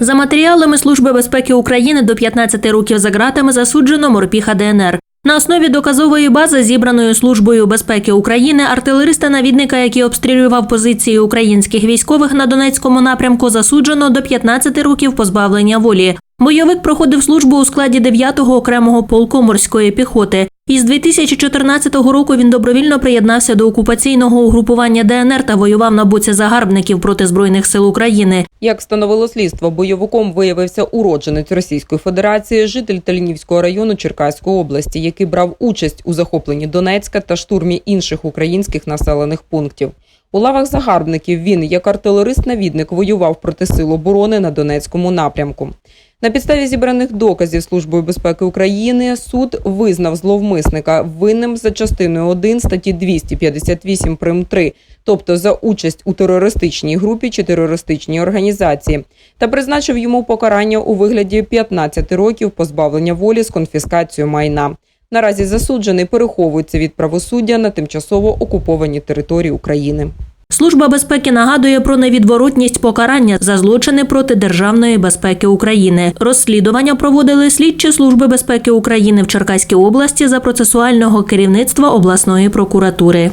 За матеріалами Служби безпеки України до 15 років за ґратами засуджено морпіха ДНР. На основі доказової бази, зібраної Службою безпеки України, артилериста-навідника, який обстрілював позиції українських військових на Донецькому напрямку, засуджено до 15 років позбавлення волі. Бойовик проходив службу у складі 9-го окремого полку морської піхоти. Із 2014 року він добровільно приєднався до окупаційного угрупування ДНР та воював на боці загарбників проти збройних сил України. Як встановило слідство, бойовиком виявився уродженець Російської Федерації, житель Тальнівського району Черкаської області, який брав участь у захопленні Донецька та штурмі інших українських населених пунктів. У лавах загарбників він, як артилерист-навідник, воював проти сил оборони на Донецькому напрямку. На підставі зібраних доказів Службою безпеки України суд визнав зловмисника винним за частиною 1 статті 258 прим 3, тобто за участь у терористичній групі чи терористичній організації, та призначив йому покарання у вигляді 15 років позбавлення волі з конфіскацією майна. Наразі засуджений переховується від правосуддя на тимчасово окупованій території України. Служба безпеки нагадує про невідворотність покарання за злочини проти державної безпеки України. Розслідування проводили слідчі служби безпеки України в Черкаській області за процесуального керівництва обласної прокуратури.